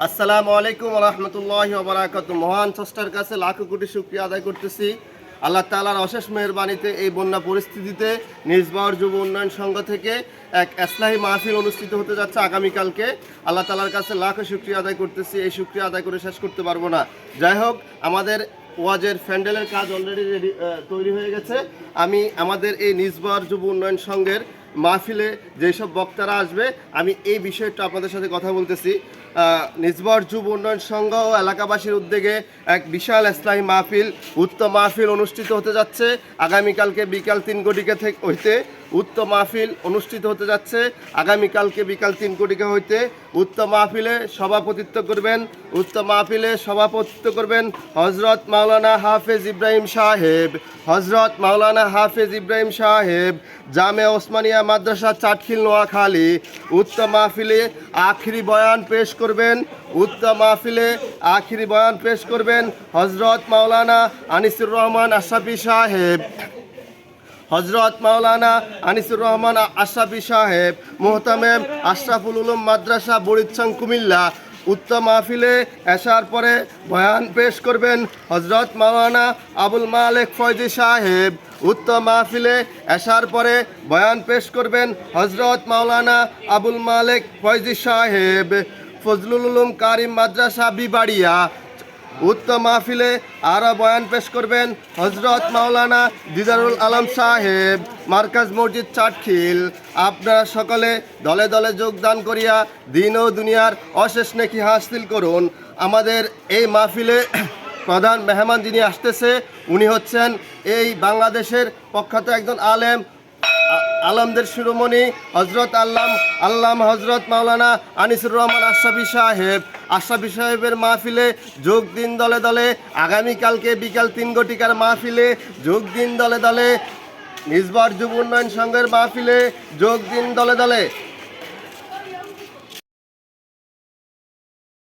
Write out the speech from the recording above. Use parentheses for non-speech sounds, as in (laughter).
আসসালামু আলাইকুম রহমতুল্লাহ বারাকাত মহান স্রষ্টার কাছে লাখো কোটি শুক্রিয়া আদায় করতেছি। আল্লাহ তালার অশেষ মেহরবানিতে এই বন্যা পরিস্থিতিতে নিজবাউর যুব উন্নয়ন সংঘ থেকে এক এসলাহি মাহফিল অনুষ্ঠিত হতে যাচ্ছে আগামীকালকে। আল্লাহ তালার কাছে লাখো শুক্রিয়া আদায় করতেছি। এই শুক্রিয়া আদায় করে শেষ করতে পারব না। যাই হোক, আমাদের ওয়াজের ফ্যান্ডেলের কাজ অলরেডি রেডি তৈরি হয়ে গেছে। আমি আমাদের এই নিজবার যুব উন্নয়ন সংঘের মাহফিলে যেসব বক্তারা আসবে, আমি এই বিষয়টা আপনাদের সাথে কথা বলতেছি। নিজবর যুব উন্নয়ন সংঘ ও এলাকাবাসীর উদ্যোগে এক বিশাল ইসলামী মাহফিল, উত্তম মাহফিল অনুষ্ঠিত হতে যাচ্ছে। আগামীকালকে বিকাল তিন কোটিকে থেকে হইতে উত্তম মাহফিল অনুষ্ঠিত হতে যাচ্ছে। আগামীকালকে বিকাল তিন কোটিকা হইতে উত্তম মাহফিলে সভাপতিত্ব করবেন। উত্তম মাহফিলে সভাপতিত্ব করবেন হজরত মাওলানা হাফেজ ইব্রাহিম সাহেব। হজরত মাওলানা হাফেজ ইব্রাহিম সাহেব, জামে ওসমানিয়া মাদ্রাসা চাটখিল নোয়াখালী। উত্তম মাহফিলে আখিরি বয়ান পেশ করবেন। উত্তম মাহফিলে আখিরি বয়ান পেশ করবেন হজরত মাওলানা আনিসুর রহমান আশরাফি সাহেব। হজরত মাওলানা আনিসুর রহমান আশরাফি সাহেব, মোহতামেম আশরাফুল উলুম মাদ্রাসা বরিচ্ছং কুমিল্লা। উত্তম মাহফিলে আসার পরে বয়ান পেশ করবেন হজরত মাওলানা আবুল মালেক ফয়জি সাহেব। উত্তম মাহফিলে আসার পরে বয়ান পেশ করবেন হজরত মাওলানা আবুল মালেক ফয়জি সাহেব। ফজলুল উলুম কারিম মাদ্রাসা, বিবাড়িয়া। উত্তম মাহফিলে আরও বয়ান পেশ করবেন হজরত মাওলানা দিদারুল আলম সাহেব, মার্কাজ মসজিদ চাটখিল। আপনারা সকলে দলে দলে যোগদান করিয়া দিন ও দুনিয়ার অশেষ নেকি হাসিল করুন। আমাদের এই মাহফিলে (coughs) প্রধান মেহমান যিনি আসতেছে, উনি হচ্ছেন এই বাংলাদেশের প্রখ্যাত একজন আলেম আলমদের শিরোমণি হজরত আল্লাম আল্লাম হজরত মাওলানা আনিসুর রহমান আশরাফি সাহেব। আশরাফি সাহেবের মাহফিলে যোগ দিন দলে দলে আগামীকালকে বিকাল তিন ঘটিকার মাহফিলে যোগ দিন দলে দলে নিজবার যুব উন্নয়ন সংঘের মাহফিলে যোগ দিন দলে দলে।